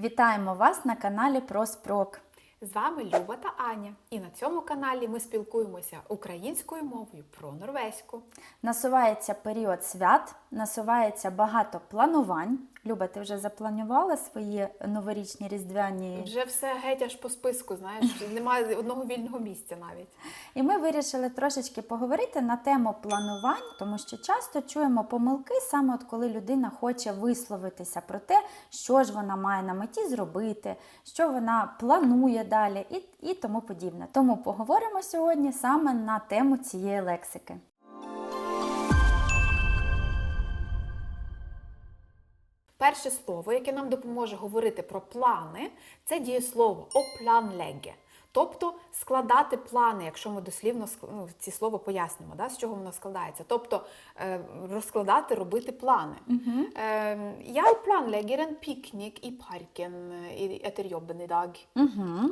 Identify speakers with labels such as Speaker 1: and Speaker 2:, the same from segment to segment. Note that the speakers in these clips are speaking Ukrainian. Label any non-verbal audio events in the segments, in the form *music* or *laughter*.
Speaker 1: Вітаємо вас на каналі Проспрок.
Speaker 2: З вами Люба та Аня. І на цьому каналі ми спілкуємося українською мовою про норвезьку.
Speaker 1: Насувається період свят, насувається багато планувань. Люба, ти вже запланувала свої новорічні різдвяні?
Speaker 2: Вже все геть аж по списку, знаєш, *laughs* немає одного вільного місця навіть.
Speaker 1: І ми вирішили трошечки поговорити на тему планувань, тому що часто чуємо помилки саме от коли людина хоче висловитися про те, що ж вона має на меті зробити, що вона планує далі і, і тому подібне. Тому поговоримо сьогодні саме на тему цієї лексики.
Speaker 2: Перше слово, яке нам допоможе говорити про плани, це дієслово «опlanlegge». Тобто складати плани, якщо ми дослівно ну, ці слова пояснимо, да, з чого воно складається. Тобто е, розкладати, робити плани. Е, planlegger en piknik i parken i- etter jobben i dag.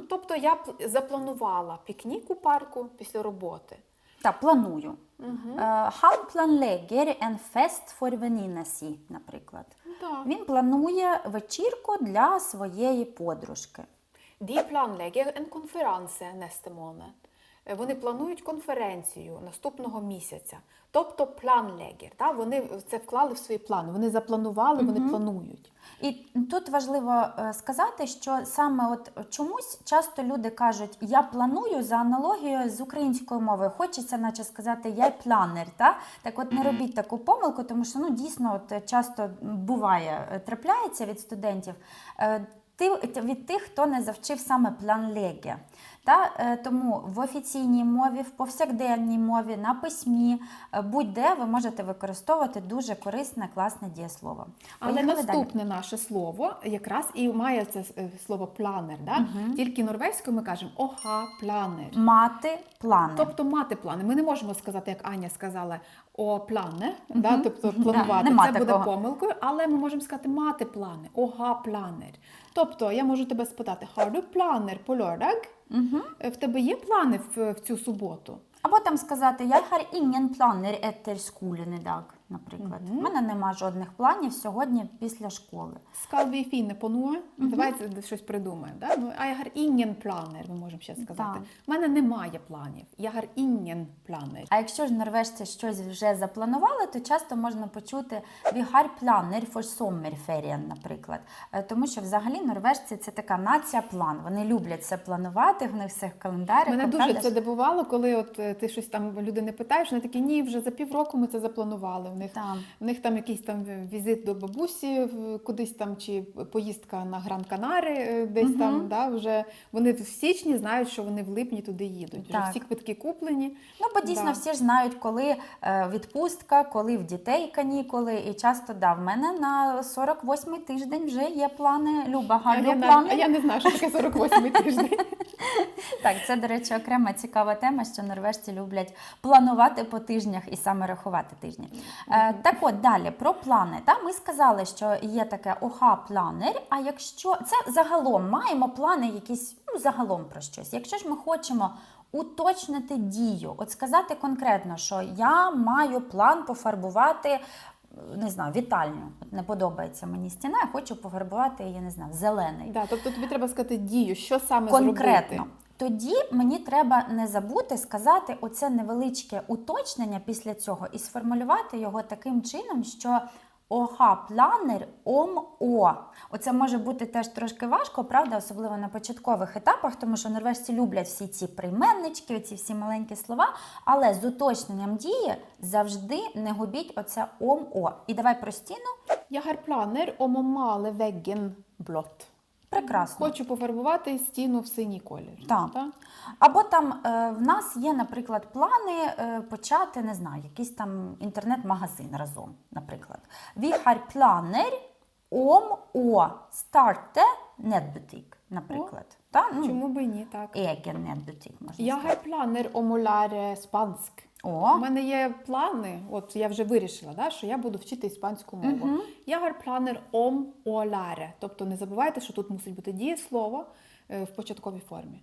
Speaker 2: Тобто я запланувала пікнік у парку після роботи.
Speaker 1: Та планую. Е, Han planlegger en fest for venninne si, наприклад.
Speaker 2: Да.
Speaker 1: Він планує вечірку для своєї подружки.
Speaker 2: De planlegger en konferanse neste måned. Е, Вони планують конференцію наступного місяця. Тобто планлегер. Да? Вони це вклали в свої плани. Вони запланували, вони планують.
Speaker 1: І тут важливо е, сказати, що саме от чомусь часто люди кажуть, я планую за аналогією з українською мовою. Хочеться, наче сказати, я планер. Та? Так от не робіть таку помилку, тому що ну, дійсно от, часто буває, е, трапляється від студентів. е, Від тих, хто не завчив саме план легі. Та, е, тому в офіційній мові, в повсякденній мові, на письмі, е, будь-де ви можете використовувати дуже корисне, класне дієслово.
Speaker 2: Але
Speaker 1: Поїхали далі.
Speaker 2: наступне наше слово якраз і має це е, слово планер. Да? Тільки норвезькою ми кажемо ога планер.
Speaker 1: Мати плани.
Speaker 2: Тобто мати плани. Ми не можемо сказати, як Аня сказала, о плане, да, тобто планувати.
Speaker 1: нема
Speaker 2: Це буде помилкою, але ми можемо сказати мати плани, ога планер. Тобто я можу тебе спитати, har du planer på lørdag?
Speaker 1: Угу.
Speaker 2: В тебе є плани в, в цю суботу?
Speaker 1: Або там сказати, я har ingen planer etter skolen i dag, наприклад. У мене нема жодних планів сьогодні після школи.
Speaker 2: Skal vi finne på noe? Давайте щось придумаємо. Да? Ну, я har ingen planer, ми можемо ще сказати. У мене немає планів. Я har ingen planer.
Speaker 1: А якщо ж норвежці щось вже запланували, то часто можна почути «Vi har planer for sommerferien», наприклад. Е, Тому що взагалі норвежці це така нація план. Вони люблять це планувати, в них все в календарі.
Speaker 2: Мене дуже це дивувало, коли от е, ти щось там людини питаєш, вони такі, ні, вже за півроку ми це запланували. Них,
Speaker 1: Там.
Speaker 2: в них там якийсь там візит до бабусі, кудись там, чи поїздка на Гран-Канари, е, десь там, да, вже вони в січні знають, що вони в липні туди їдуть. Вже
Speaker 1: Так.
Speaker 2: всі квитки куплені.
Speaker 1: Ну, бо дійсно
Speaker 2: Да.
Speaker 1: всі ж знають, коли е, відпустка, коли в дітей канікули. І часто да, в мене на 48-й тиждень вже є плани. Люба, гарно плани.
Speaker 2: а я не знаю, що таке 48-й тиждень. *laughs*
Speaker 1: Так, це, до речі, окрема цікава тема, що норвежці люблять планувати по тижнях і саме рахувати тижні. Е, так от далі про плани. Та ми сказали, що є таке оха планер. А якщо це загалом маємо плани, якісь ну загалом про щось. Якщо ж ми хочемо. Уточнити дію, от сказати конкретно, що я маю план пофарбувати, не знаю, вітальню. Не подобається мені стіна, я хочу пофарбувати її, не знаю, зелений
Speaker 2: Да, тобто тобі треба сказати дію, що саме
Speaker 1: конкретно.
Speaker 2: зробити.
Speaker 1: Тоді мені треба не забути сказати оце невеличке уточнення після цього і сформулювати його таким чином, що оха планер ом о. Оце може бути теж трошки важко, правда, особливо на початкових етапах, тому що норвежці люблять всі ці прийменнички, ці всі маленькі слова, але з уточненням дії завжди не губіть оце ом о. І давай про стіну.
Speaker 2: Я å male veggen blått.
Speaker 1: Прекрасно.
Speaker 2: Хочу пофарбувати стіну в синій колір.
Speaker 1: Так.
Speaker 2: Так?
Speaker 1: Або там е, в нас є, наприклад, плани е, почати, не знаю, якийсь там інтернет-магазин разом, наприклад. Vi har planer om å starte наприклад. Та? Ну,
Speaker 2: Чому би і ні, так.
Speaker 1: Egen netbutikk, можна
Speaker 2: Я
Speaker 1: сказати.
Speaker 2: har planer om å lære spansk. У мене є плани, от я вже вирішила, да, що я буду вчити іспанську мову. Я om å lære. Тобто не забувайте, що тут мусить бути дієслово в початковій формі.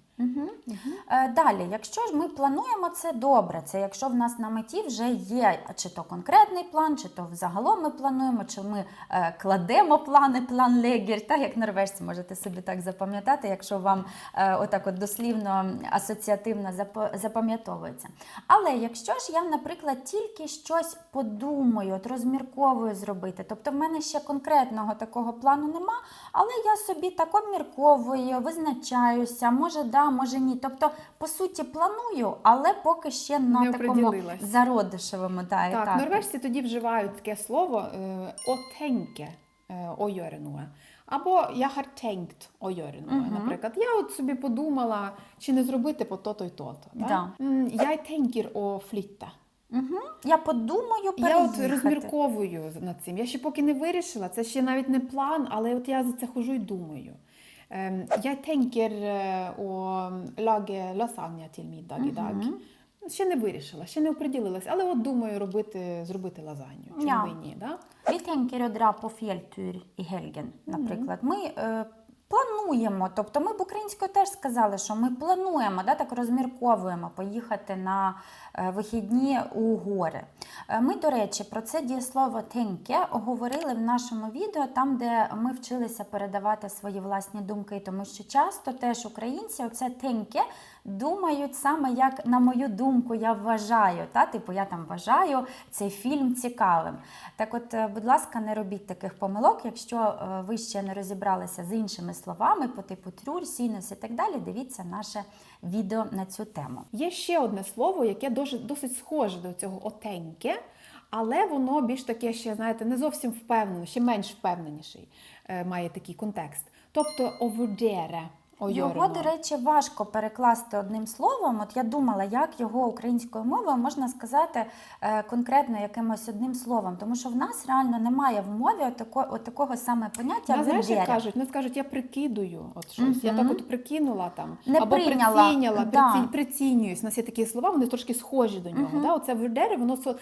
Speaker 1: Е, Далі, якщо ж ми плануємо це добре, це якщо в нас на меті вже є чи то конкретний план, чи то взагалом ми плануємо, чи ми е, кладемо плани, план легер, так як норвежці можете собі так запам'ятати, якщо вам е, отак от дослівно асоціативно запам'ятовується. Але якщо ж я, наприклад, тільки щось подумаю, от розмірковую зробити, тобто в мене ще конкретного такого плану нема, але я собі так обмірковую, визначаюся, може да, може ні. Тобто, по суті, планую, але поки ще на
Speaker 2: Не
Speaker 1: такому зародишевому
Speaker 2: Так,
Speaker 1: етапі.
Speaker 2: норвежці тоді вживають таке слово е, «å tenke» е, «å gjøre noe». Або я tenkt å gjøre. Наприклад, я от собі подумала, чи не зробити по то-то й то-то. да? Jeg tenker å flytte.
Speaker 1: Угу. Я подумаю,
Speaker 2: Я от розмірковую над цим. Я ще поки не вирішила, це ще навіть не план, але от я за це хожу і думаю. Ем, Я tenker å lage lasagne til middag i dag. Ще не вирішила, ще не оприділилася, але от думаю робити, зробити лазанью. Чому
Speaker 1: Ja.
Speaker 2: би ні? Да?
Speaker 1: Vi tänker att dra på fjälltur i helgen, наприклад. Ми е, плануємо, тобто ми б українською теж сказали, що ми плануємо, да, так розмірковуємо поїхати на е, вихідні у гори. Е, Ми, до речі, про це дієслово «тенке» говорили в нашому відео, там, де ми вчилися передавати свої власні думки, тому що часто теж українці оце «тенке» думають саме як, на мою думку, я вважаю. Та? Типу, я там вважаю цей фільм цікавим. Так от, е, будь ласка, не робіть таких помилок, якщо е, ви ще не розібралися з іншими словами по типу трюр, сінус і так далі, дивіться наше відео на цю тему.
Speaker 2: Є ще одне слово, яке досить, схоже до цього отеньке, але воно більш таке ще, знаєте, не зовсім впевнене, ще менш впевненіший е, має такий контекст. Тобто овудере.
Speaker 1: Його, до речі, важко перекласти одним словом. От я думала, як його українською мовою можна сказати е, конкретно якимось одним словом, тому що в нас реально немає в мові отако, от такого саме поняття
Speaker 2: знаєш, як кажуть, не скажуть, я прикидую от щось. Я так от прикинула там,
Speaker 1: Не
Speaker 2: або
Speaker 1: прийняла,
Speaker 2: приціняла,
Speaker 1: да.
Speaker 2: приці- прицінююсь. У нас є такі слова, вони трошки схожі до нього. Да? Оце вердери, воно со-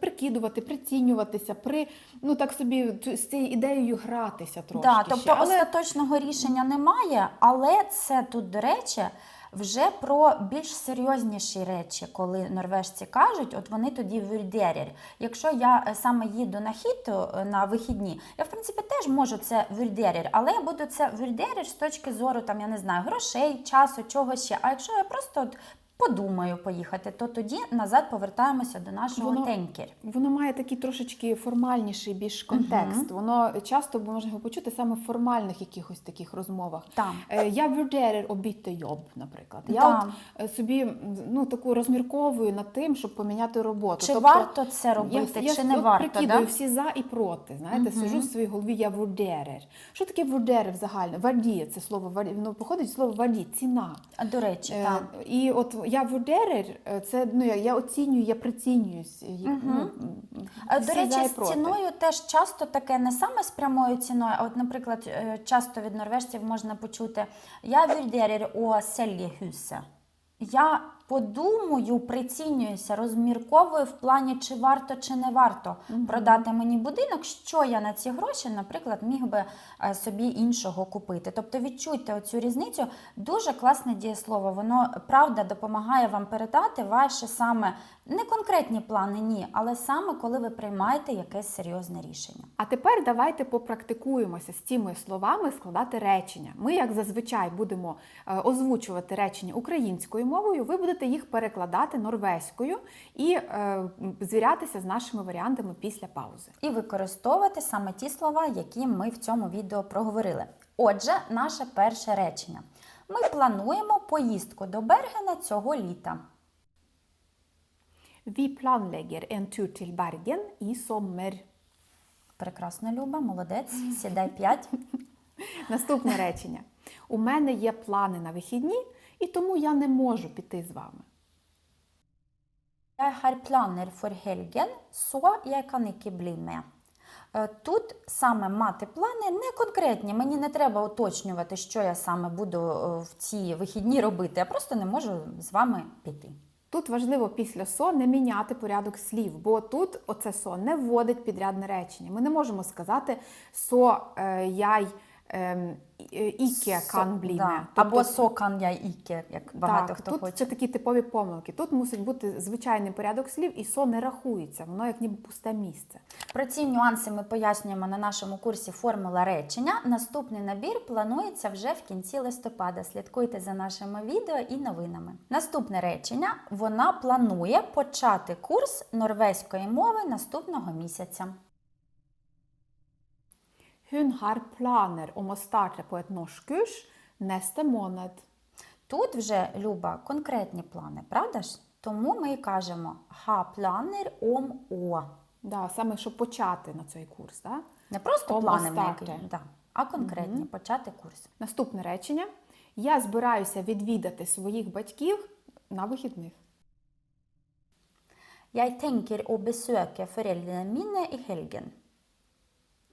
Speaker 2: прикидувати, прицінюватися, при ну так собі з цією ідеєю гратися трошки.
Speaker 1: Да,
Speaker 2: ще.
Speaker 1: тобто
Speaker 2: Але
Speaker 1: остаточного рішення немає, але це тут, до речі, вже про більш серйозніші речі, коли норвежці кажуть, от вони тоді вюрдерер. Якщо я е, саме їду на хіту е, на вихідні, я в принципі теж можу це вюрдерер, але я буду це вюрдерер з точки зору там, я не знаю, грошей, часу, чого ще. А якщо я просто от подумаю поїхати, то тоді назад повертаємося до нашого
Speaker 2: Воно-
Speaker 1: тенкер.
Speaker 2: Воно має такий трошечки формальніший більш контекст. Воно часто можна його почути саме в формальних якихось таких розмовах.
Speaker 1: Там.
Speaker 2: Е, Я вюрдерер обійти йоб, наприклад. Я от е, собі ну таку розмірковую над тим, щоб поміняти роботу.
Speaker 1: Чи варто це робити,
Speaker 2: я,
Speaker 1: чи
Speaker 2: я
Speaker 1: не
Speaker 2: от
Speaker 1: варто?
Speaker 2: прикидаю
Speaker 1: Да?
Speaker 2: всі за і проти. Знаєте, сижу в своїй голові, я вурдерер. Що таке вурдерер взагалі? Варді, це слово воно походить від слова варді, ціна.
Speaker 1: А, До речі,
Speaker 2: Е,
Speaker 1: так.
Speaker 2: І от я вурдерер, е, це ну я, я оцінюю, я прицінююсь. Угу. ну,
Speaker 1: Е, До речі, з ціною теж часто таке не саме з прямою ціною, а от, наприклад, е, часто від норвежців можна почути Я вюрдерер о селі Гюсе. Я подумаю, прицінююся, розмірковую в плані, чи варто, чи не варто продати мені будинок, що я на ці гроші, наприклад, міг би е, собі іншого купити. Тобто відчуйте оцю різницю. Дуже класне дієслово. Воно правда допомагає вам передати ваші саме не конкретні плани, ні, але саме коли ви приймаєте якесь серйозне рішення.
Speaker 2: А тепер давайте попрактикуємося з цими словами складати речення. Ми, як зазвичай, будемо е, озвучувати речення українською мовою, ви будете їх перекладати норвезькою і е, звірятися з нашими варіантами після паузи.
Speaker 1: І використовувати саме ті слова, які ми в цьому відео проговорили. Отже, наше перше речення. Ми плануємо поїздку до Бергена цього літа.
Speaker 2: Vi planlegger en tur til Bergen i sommer.
Speaker 1: Прекрасно, Люба, молодець. *laughs* Сідай 5.
Speaker 2: Наступне речення. У мене є плани на вихідні, і тому я не можу піти з вами.
Speaker 1: Jeg har planer for helgen, så jeg kan ikke bli med. Е, Тут саме мати плани не конкретні. Мені не треба уточнювати, що я саме буду е, в ці вихідні робити. Я просто не можу з вами піти.
Speaker 2: Тут важливо після со не міняти порядок слів, бо тут оце со не вводить підрядне речення. Ми не можемо сказати со е, яй ем, е, іке кан бліне.
Speaker 1: Да.
Speaker 2: Тобто-
Speaker 1: Або сокан я іке, як багато
Speaker 2: так,
Speaker 1: хто
Speaker 2: тут
Speaker 1: хоче.
Speaker 2: це такі типові помилки. Тут мусить бути звичайний порядок слів, і со не рахується, воно як ніби пусте місце.
Speaker 1: Про ці нюанси ми пояснюємо на нашому курсі Формула речення. Наступний набір планується вже в кінці листопада. Слідкуйте за нашими відео і новинами. Наступне речення: вона планує почати курс норвезької мови наступного місяця.
Speaker 2: Hun har planer om å starte på et norskkurs neste måned.
Speaker 1: Тут вже Люба конкретні плани, правда ж? Тому ми і кажемо ha planer om å.
Speaker 2: Да, саме щоб почати на цей курс. Да?
Speaker 1: Не просто плани, да, а конкретні почати курс.
Speaker 2: Наступне речення. Я збираюся відвідати своїх батьків на вихідних.
Speaker 1: Jeg tenker å besøke foreldrene mine i helgen.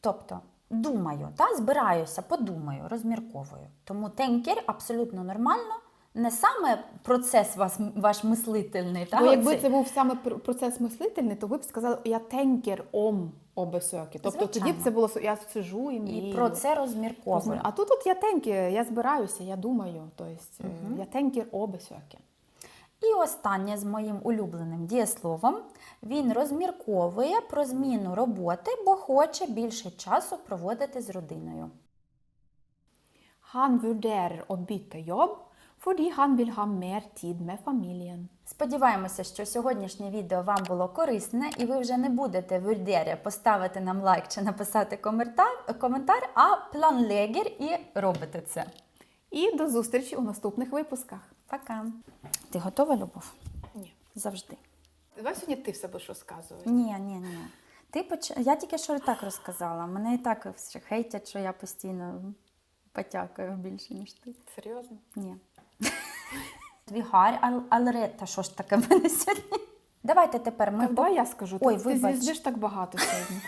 Speaker 1: Тобто, думаю, та, збираюся, подумаю, розмірковую. Тому тенкер абсолютно нормально. Не саме процес вас, ваш мислительний, та,
Speaker 2: Бо якби
Speaker 1: оцей.
Speaker 2: це був саме процес мислительний, то ви б сказали, я тенкер ом обесоки. Тобто тоді б це було я сижу і
Speaker 1: і про це розмірковую.
Speaker 2: А тут от я тенкер, я збираюся, я думаю. Тобто е, я тенкер обесоки.
Speaker 1: І останнє з моїм улюбленим дієсловом. Він розмірковує про зміну роботи, бо хоче більше часу проводити з родиною.
Speaker 2: Han vurderer å bytte jobb fordi han vil ha mer tid med familien.
Speaker 1: Сподіваємося, що сьогоднішнє відео вам було корисне і ви вже не будете в поставити нам лайк чи написати коментар, коментар а планлегер і робите це.
Speaker 2: І до зустрічі у наступних випусках.
Speaker 1: Пока. Ти готова, Любов?
Speaker 2: Ні.
Speaker 1: Завжди.
Speaker 2: Давай сьогодні ти все будеш розказувати.
Speaker 1: Ні, ні, ні. Ти поч... Я тільки що так розказала. Мене і так всі хейтять, що я постійно потякаю більше, ніж ти.
Speaker 2: Серйозно?
Speaker 1: Ні. *laughs* Твій гарь, ал- але та що ж таке в мене сьогодні? Давайте тепер ми
Speaker 2: давай я скажу.
Speaker 1: Ой,
Speaker 2: ти, ти
Speaker 1: вибач.
Speaker 2: з'їздиш так багато сьогодні.